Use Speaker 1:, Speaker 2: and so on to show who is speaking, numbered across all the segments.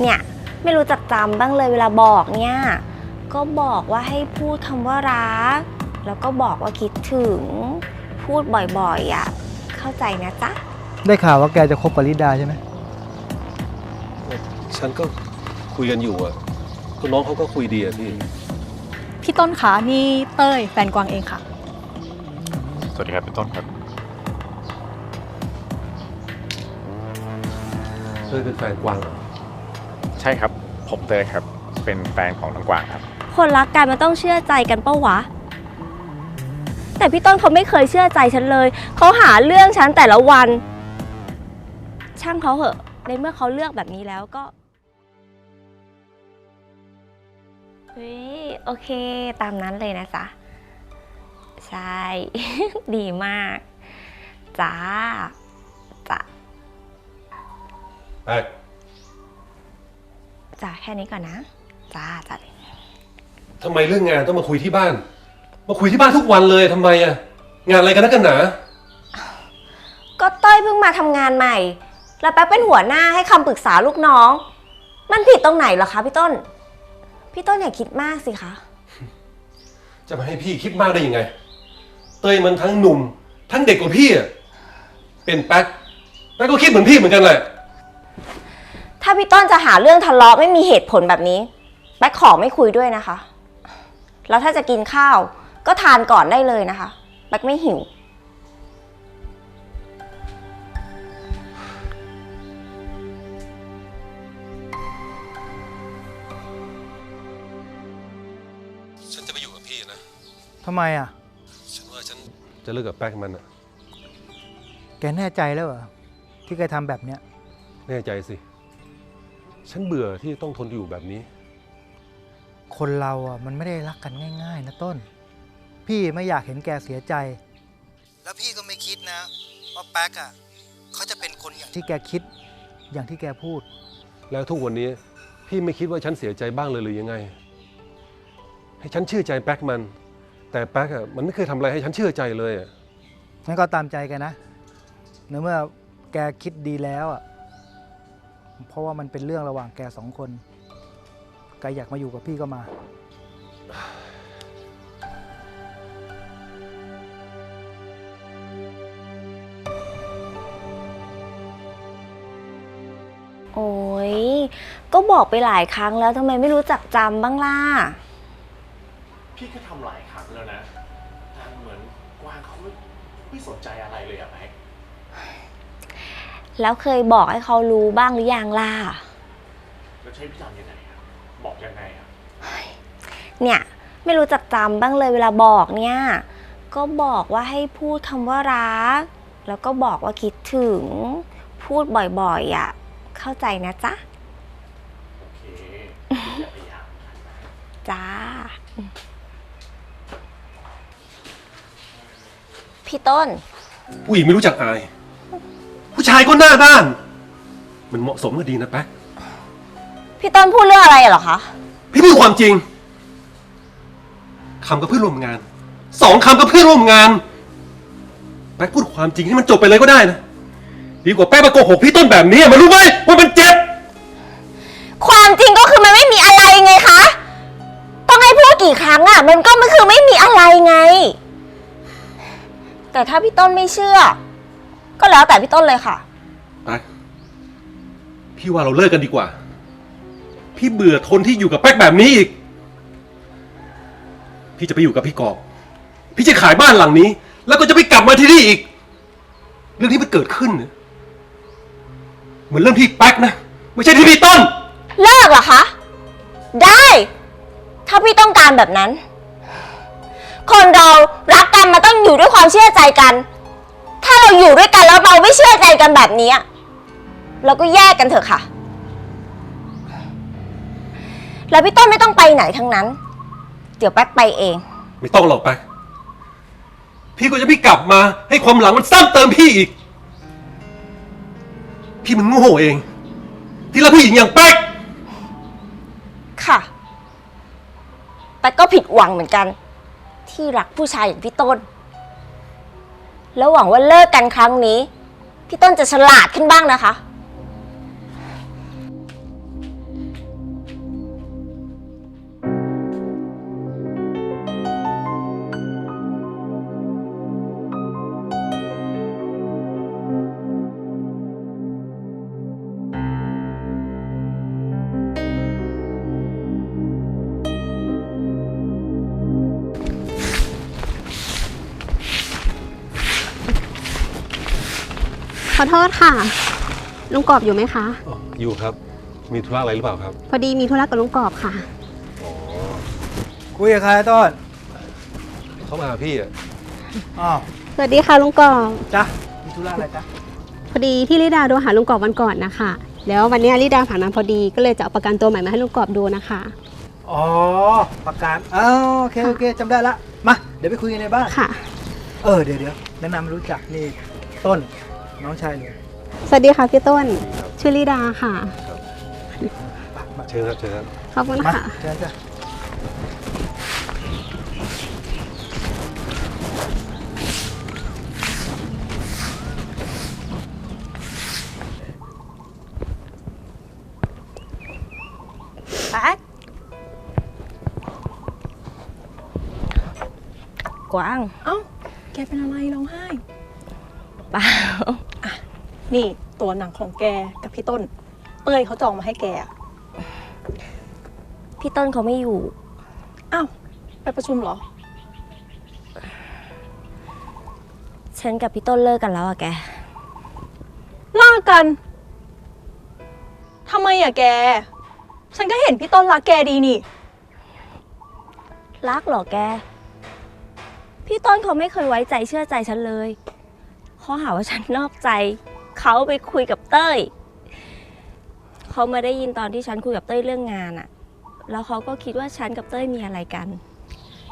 Speaker 1: เนี่ยไม่รู้จักจำบ้างเลยเวลาบอกเนี่ยก็บอกว่าให้พูดคำว่ารัก แล้วก็บอกว่าคิดถึง พูดบ่อยๆอะเข้าใจนะจ๊ะ
Speaker 2: ได้ข่าวว่าแกจะคบปริดาใช่ไหม
Speaker 3: ฉันก็คุยกันอยู่อะก็น้องเขาก็คุยดีอะพี่
Speaker 4: พี่ต้นคะนี่เต้ยแฟนกวางเองค่ะ
Speaker 5: สวัสดีครับพี่ต้นครับ
Speaker 3: เธอเป็นแฟนกวางเหรอ
Speaker 5: ใช่ครับ ผมเต้ยครับ เป็นแฟนของน้องกวางครับ
Speaker 1: คนรักกันมันต้องเชื่อใจกันปะวะ แต่พี่ต้นเขาไม่เคยเชื่อใจฉันเลย เขาหาเรื่องฉันแต่ละวัน ช่างเขาเหอะ ในเมื่อเขาเลือกแบบนี้แล้วก็ เฮ้ย โอเค ตามนั้นเลยนะจ๊ะ ใช่ ดีมาก จ้าจ้ะ
Speaker 3: แป๊ก
Speaker 1: จ้ะแค่นี้ก่อนนะจ้าจ้ะ
Speaker 3: ทำไมเรื่องงานต้องมาคุยที่บ้าน มาคุยที่บ้านทุกวันเลยทำไมอะงานอะไรกันนักกันหนา
Speaker 1: ก็เต้ยเพิ่งมาทำงานใหม่ แล้วแป๊บเป็นหัวหน้าให้คำปรึกษาลูกน้อง มันผิดตรงไหนเหรอคะพี่ต้น พี่ต้นอย่าคิดมากสิคะ
Speaker 3: จะมาให้พี่คิดมากได้ยังไง เต้ยมันทั้งหนุ่ม ทั้งเด็กกว่าพี่อะเป็นแป๊กแป๊กก็คิดเหมือนพี่เหมือนกันแหละ
Speaker 1: ถ้าพี่ต้นจะหาเรื่องทะเลาะไม่มีเหตุผลแบบนี้แป๊กขอไม่คุยด้วยนะคะ แล้วถ้าจะกินข้าว ก็ทานก่อนได้เลยนะคะแป๊กไม่หิว
Speaker 3: ฉันจะไปอยู่กับพี่นะ
Speaker 2: ทำไมอะ
Speaker 3: ฉันว่าฉันจะเลิกกับแป๊กมันอะ
Speaker 2: แกแน่ใจแล้วเหรอที่แกทำแบบเนี้ย
Speaker 3: แน่ใจสิ ฉันเบื่อที่ต้องทนอยู่แบบนี้
Speaker 2: คนเราอะมันไม่ได้รักกันง่ายๆ นะต้น พี่ไม่อยากเห็นแกเสียใจ แล้วพี่ก็ไม่คิดนะว่าแป๊กอะเขาจะเป็นคนอย่างที่แกคิดอย่างที่แกพูด
Speaker 3: แล้วทุกวันนี้พี่ไม่คิดว่าฉันเสียใจบ้างเลยหรือยังไง ให้ฉันเชื่อใจแป๊กมัน แต่แป๊กอะมันไม่เคยทำอะไรให้ฉันเชื่อใจเลยอะ
Speaker 2: งั้นก็ตามใจแกนะในเมื่อแกคิดดีแล้วอะ เพราะว่ามันเป็นเรื่องระหว่างแกสองคนแกอยากมาอยู่กับพี่ก็มา
Speaker 1: โอ้ย ก็บอกไปหลายครั้งแล้วทำไมไม่รู้จักจำบ้างล่ะ
Speaker 5: พี่ก็ทำหลายครั้งแล้วนะแต่เหมือนกวางเขาไม่ไม่สนใจอะไรเลยอะแพ็ค
Speaker 1: แล้วเคยบอกให้เขารู้บ้างหรือยังล่ะ
Speaker 5: แล้วใช้พี่ทำยังไงอะบอกยังไงอะ
Speaker 1: เนี่ยไม่รู้จักจำบ้างเลยเวลาบอกเนี่ย ก็บอกว่าให้พูดคำว่ารัก แล้วก็บอกว่าคิดถึง พูดบ่อยๆอะ เข้าใจนะจ๊ะ
Speaker 5: โอเคพี่อย่าพยายาม
Speaker 1: จ้า พี่ต้น
Speaker 3: ผู้หญิงไม่รู้จักอาย ผู้ชายก็หน้าด้าน มันเหมาะสมก็ดีนะแป๊ก
Speaker 1: พี่ต้นพูดเรื่องอะไรเหรอคะ
Speaker 3: พี่พูดความจริงคำก็เพื่อนร่วมงานสองคำก็เพื่อนร่วมงาน แป๊กพูดความจริงให้มันจบไปเลยก็ได้นะดีกว่าแป๊กมาโกหกพี่ต้นแบบนี้มันรู้ไหมว่ามันเจ็บ
Speaker 1: ความจริงก็คือมันไม่มีอะไรไงคะ ต้องให้พูดกี่ครั้งอะมันก็มันคือไม่มีอะไรไง แต่ถ้าพี่ต้นไม่เชื่อ ก็แล้วแต่พี่ต้นเลยค่ะ
Speaker 3: แป๊กพี่ว่าเราเลิกกันดีกว่า พี่เบื่อทนที่อยู่กับแป๊กแบบนี้อีก พี่จะไปอยู่กับพี่กอบ พี่จะขายบ้านหลังนี้ แล้วก็จะไปกลับมาที่นี่อีก เรื่องที่มันเกิดขึ้นเนี่ยเหมือนเรื่องที่แป๊กนะ ไม่ใช่ที่พี่ต้น
Speaker 1: เลิกเหรอคะ ได้ ถ้าพี่ต้องการแบบนั้น คนเรารักกันมันต้องอยู่ด้วยความเชื่อใจกันถ้า เราอยู่ด้วยกันแล้วเราไม่เชื่อใจกันแบบนี้อะเราก็แยกกันเถอะค่ะ แล้วพี่ต้นไม่ต้องไปไหนทั้งนั้น เดี๋ยวแป๊กไปเอง
Speaker 3: ไม่ต้องหรอกแป๊กพี่ก็จะไม่กลับมา ให้ความหลังมันซ้ำเติมพี่อีก พี่มันโง่เอง ที่รักผู้หญิงอย่างแป๊ก
Speaker 1: ค่ะแต่ก็ผิดหวังเหมือนกัน ที่รักผู้ชายอย่างพี่ต้น แล้วหวังว่าเลิกกันครั้งนี้ พี่ต้นจะฉลาดขึ้นบ้างนะคะ
Speaker 6: ขอโทษค่ะ ลุงกอบอยู่ไหมคะ
Speaker 3: อ๋ออยู่ครับ มีธุระอะไรหรือเปล่าครับ
Speaker 6: พอดีมีธุระกับลุงกอบค่ะ
Speaker 3: อ๋อ
Speaker 2: คุยกับใครต้น
Speaker 3: เขามาหาพี่อะ
Speaker 2: อ้าว
Speaker 6: สวัสดีค่ะลุงกอบ
Speaker 2: จ้ะมีธุระอะไรจ๊ะ
Speaker 6: พอดีที่ลิดาโทรหาลุงกอบวันก่อนนะคะ แล้ววันนี้ลิดาผ่านมาพอดีก็เลยจะเอาประกันตัวใหม่มาให้ลุงกอบดูนะคะ
Speaker 2: อ๋อประกันอ๋อโอเคโอเคจำได้ละ มา เดี๋ยวไปคุยกันในบ้าน
Speaker 6: ค่ะ
Speaker 2: เออเดี๋ยวเดี๋ยวแนะนำรู้จักนี่ต้น น้องชายหนู
Speaker 6: สวัสดีค่ะพี่ต้น ชื่อลิดาค่ะ
Speaker 2: มามา
Speaker 3: เชิญครับเชิญครับ
Speaker 6: ขอบคุณ
Speaker 2: มา
Speaker 6: ค่ะ
Speaker 2: เชิญจ้ะ
Speaker 1: แป๊กกวาง
Speaker 4: เอ้าแกเป็นอะไรร้องไห้
Speaker 1: เปล่า
Speaker 4: นี่ตัวหนังของแกกับพี่ต้น เต้ยเขาจองมาให้แกอะ
Speaker 1: พี่ต้นเขาไม่อยู่
Speaker 4: อ้าวไปประชุมเหรอ
Speaker 1: ฉันกับพี่ต้นเลิกกันแล้วอะแก
Speaker 4: ลากกันทำไมอะแก ฉันก็เห็นพี่ต้นรักแกดีนี่
Speaker 1: รักเหรอแก พี่ต้นเขาไม่เคยไว้ใจเชื่อใจฉันเลยเขาหาว่าฉันนอกใจ เขาไปคุยกับเต้ย เขามาได้ยินตอนที่ฉันคุยกับเต้ยเรื่องงานอะแล้วเขาก็คิดว่าฉันกับเต้ยมีอะไรกัน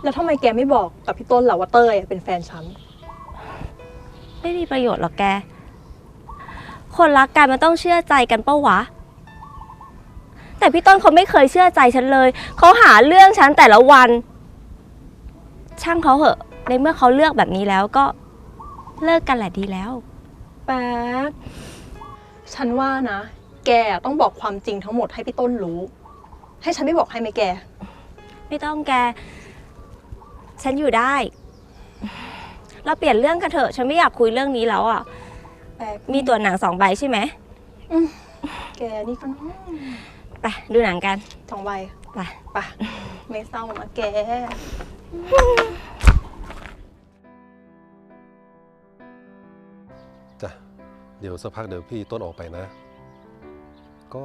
Speaker 4: แล้วทำไมแกไม่บอกกับพี่ต้นล่ะว่าเต้ยอะเป็นแฟนฉัน
Speaker 1: ไม่มีประโยชน์หรอกแก คนรักกันมันต้องเชื่อใจกันเป้าวะ แต่พี่ต้นเขาไม่เคยเชื่อใจฉันเลย เขาหาเรื่องฉันแต่ละวัน ช่างเขาเหอะ ในเมื่อเขาเลือกแบบนี้แล้วก็เลิกกันแหละดีแล้ว
Speaker 4: แป๊กฉันว่านะ แกต้องบอกความจริงทั้งหมดให้พี่ต้นรู้ ให้ฉันไม่บอกให้ไหมแก
Speaker 1: ไม่ต้องแก ฉันอยู่ได้ เราเปลี่ยนเรื่องกันเถอะ ฉันไม่อยากคุยเรื่องนี้แล้วอะ
Speaker 4: แป๊ก
Speaker 1: มีตัวหนังสองใบใช่ไหม
Speaker 4: แกนี่ก็น้อย
Speaker 1: ไปดูหนังกัน
Speaker 4: สองใบ
Speaker 1: ไป
Speaker 4: ปะไม่เศร้านะแก
Speaker 3: เดี๋ยวสักพักเดี๋ยวพี่ต้นออกไปนะ ก็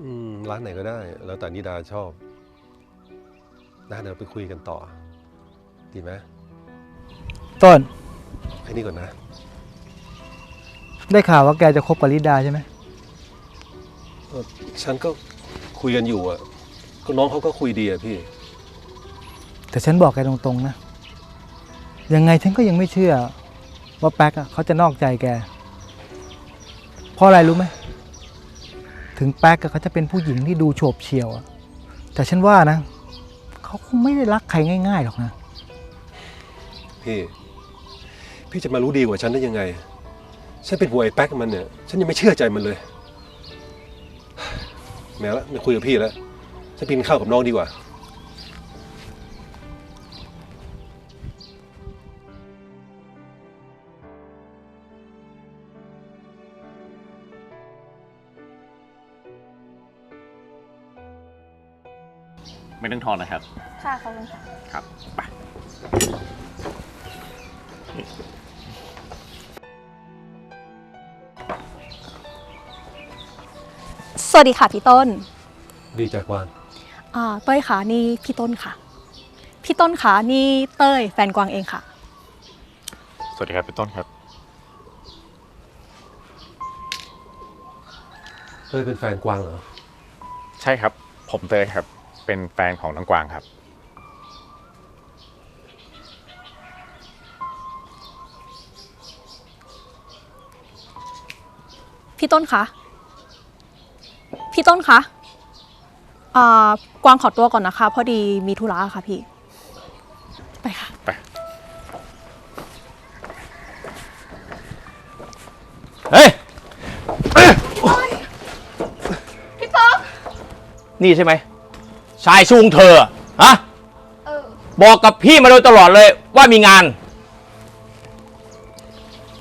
Speaker 3: อืมร้านไหนก็ได้ แล้วแต่นิดาชอบนะเดี๋ยวไปคุยกันต่อ ดีไหม
Speaker 2: ต้น
Speaker 3: แค่นี้ก่อนนะ
Speaker 2: ได้ข่าวว่าแกจะคบกับลิดาใช่ไหม
Speaker 3: ฉันก็คุยกันอยู่อะก็น้องเขาก็คุยดีอะพี่
Speaker 2: แต่ฉันบอกแกตรงๆนะ ยังไงฉันก็ยังไม่เชื่อ ว่าแป๊กเขาจะนอกใจแก เพราะอะไรรู้ไหม ถึงแป๊กเขาจะเป็นผู้หญิงที่ดูโฉบเฉี่ยวแต่ฉันว่านะ เขาคงไม่ได้รักใครง่ายๆหรอกนะ
Speaker 3: พี่ พี่จะมารู้ดีกว่าฉันได้ยังไง ฉันเป็นหัวไอ้แป๊กมันเนี่ย ฉันยังไม่เชื่อใจมันเลย แม้ละไม่คุยกับพี่แล้ว ฉันไปกินข้าวกับน้องดีกว่า
Speaker 5: ไม่ต้องทอนนะครับ
Speaker 1: ค่ะขอบคุณค่ะ
Speaker 5: ครับไป
Speaker 4: สวัสดีค่ะพี่ต้น
Speaker 3: ดีใจกวาง
Speaker 4: อ่าเต้ยค่ะนี่พี่ต้นค่ะ พี่ต้นค่ะนี่เต้ยแฟนกวางเองค่ะ
Speaker 5: สวัสดีครับพี่ต้นครับ
Speaker 3: เฮ้ยเป็นแฟนกวางเหรอ
Speaker 5: ใช่ครับ ผมเตยครับ เป็นแฟนของน้องกวางครับ
Speaker 4: พี่ต้นคะ พี่ต้นคะอ่ากวางขอตัวก่อนนะคะ พอดีมีธุระค่ะพี่ ไปค่ะ
Speaker 5: ไป
Speaker 7: เฮ้ยนี่ใช่ไหม ชายชูงเธอฮะบอกกับพี่มาโดยตลอดเลยว่ามีงาน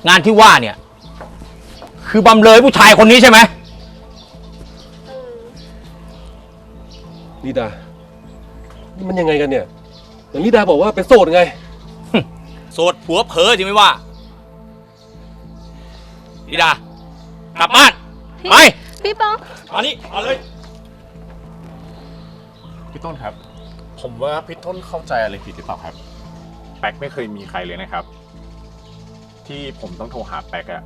Speaker 7: งานที่ว่าเนี่ย คือบำเลยผู้ชายคนนี้ใช่ไหม
Speaker 3: นิดานี่มันยังไงกันเนี่ยอย่างนิดาบอกว่าเป็นโสดไง
Speaker 7: โสดผัวเผลอจริงไหมว่านิดากลับบ้านไป
Speaker 6: พี่ป้อง
Speaker 7: มานี่มาเลย
Speaker 5: พี่ต้นครับ ผมว่าพี่ต้นเข้าใจอะไรผิดหรือเปล่าครับ แป๊กไม่เคยมีใครเลยนะครับ ที่ผมต้องโทรหาแป๊กอะ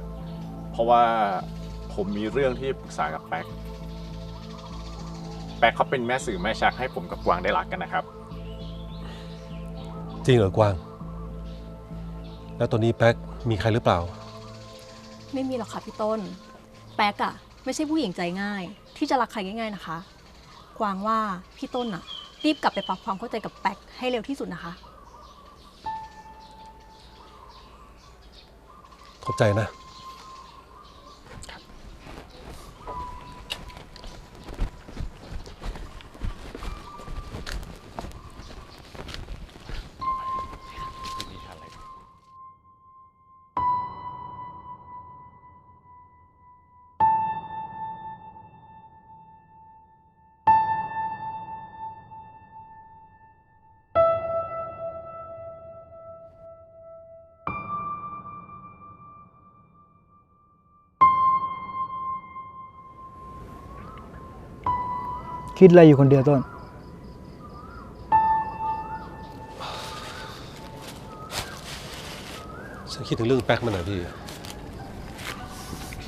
Speaker 5: เพราะว่าผมมีเรื่องที่ปรึกษากับแป๊กแป๊กเขาเป็นแม่สื่อแม่ชักให้ผมกับกวางได้รักกันนะครับ
Speaker 3: จริงเหรอกวาง แล้วตอนนี้แป๊กมีใครหรือเปล่า
Speaker 4: ไม่มีหรอกค่ะพี่ต้น แป๊กอะไม่ใช่ผู้หญิงใจง่าย ที่จะรักใครง่าย ๆนะคะ กวางว่าพี่ต้นอะรีบกลับไปปรับความเข้าใจกับแป๊กให้เร็วที่สุดนะคะ
Speaker 3: ขอบใจนะ
Speaker 2: คิดอะไรอยู่คนเดียวต้น
Speaker 3: ฉันคิดถึงเรื่องแป๊กมันหน่อยพี่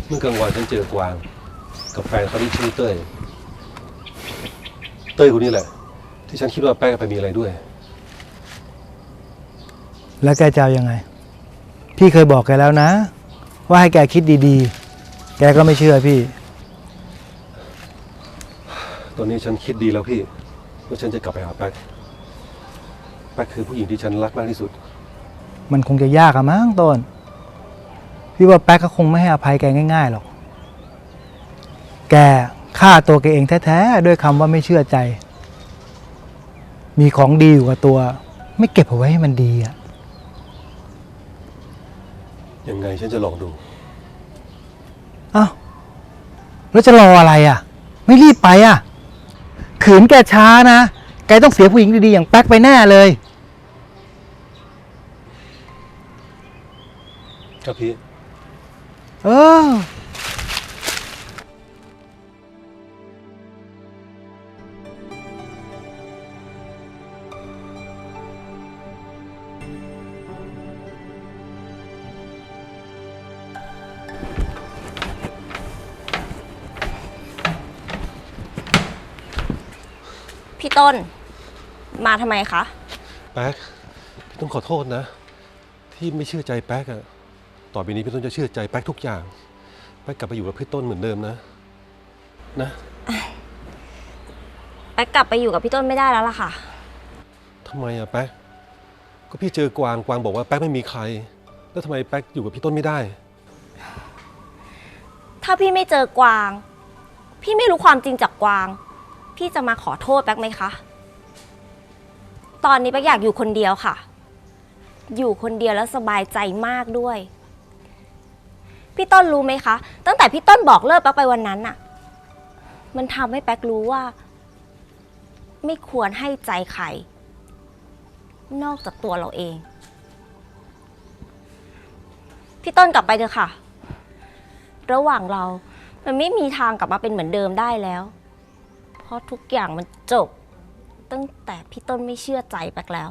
Speaker 3: เมื่อกลางวันฉันเจอกวาง กับแฟนเขาที่ชื่อเต้ย เต้ยคนนี้แหละ ที่ฉันคิดว่าแป๊กไปมีอะไรด้วย
Speaker 2: แล้วแกจะเอายังไง พี่เคยบอกแกแล้วนะ ว่าให้แกคิดดีๆ แกก็ไม่เชื่อพี่
Speaker 3: ตอนนี้ฉันคิดดีแล้วพี่ว่าฉันจะกลับไปหาแป๊กแป๊กคือผู้หญิงที่ฉันรักมากที่สุด
Speaker 2: มันคงจะยากอะมั้งต้น พี่ว่าแป๊กก็คงไม่ให้อภัยแกง่ายๆหรอก แกฆ่าตัวแกเองแท้ๆด้วยคำว่าไม่เชื่อใจ มีของดีอยู่กับตัว ไม่เก็บเอาไว้ให้มันดีอะ
Speaker 3: ยังไงฉันจะลองดู
Speaker 2: เอ้าแล้วจะรออะไรอะไม่รีบไปอะ ขืนแกช้านะแกต้องเสียผู้หญิงดีๆอย่างแป๊กไปแน่เลย
Speaker 3: ครับพี่
Speaker 2: เออ
Speaker 1: ต้น มาทำไมคะ
Speaker 3: แป๊กพี่ต้องขอโทษนะ ที่ไม่เชื่อใจแป๊กอะต่อไปนี้พี่ต้นจะเชื่อใจแป๊กทุกอย่าง แป๊กกลับไปอยู่กับพี่ต้นเหมือนเดิมนะ นะ
Speaker 1: แป๊กกลับไปอยู่กับพี่ต้นไม่ได้แล้วล่ะค่ะ
Speaker 3: ทำไมอะแป๊กก็พี่เจอกวางกวางบอกว่าแป๊กไม่มีใคร แล้วทำไมแป๊กอยู่กับพี่ต้นไม่ได้
Speaker 1: ถ้าพี่ไม่เจอกวาง พี่ไม่รู้ความจริงจากกวาง พี่จะมาขอโทษแป๊กไหมคะ ตอนนี้แป๊กอยากอยู่คนเดียวค่ะ อยู่คนเดียวแล้วสบายใจมากด้วย พี่ต้นรู้ไหมคะ ตั้งแต่พี่ต้นบอกเลิกแป๊กไปวันนั้นน่ะ มันทำให้แป๊กรู้ว่า ไม่ควรให้ใจใคร นอกจากตัวเราเอง พี่ต้นกลับไปเถอะค่ะ ระหว่างเรา มันไม่มีทางกลับมาเป็นเหมือนเดิมได้แล้ว เพราะทุกอย่างมันจบ ตั้งแต่พี่ต้นไม่เชื่อใจแปกแล้ว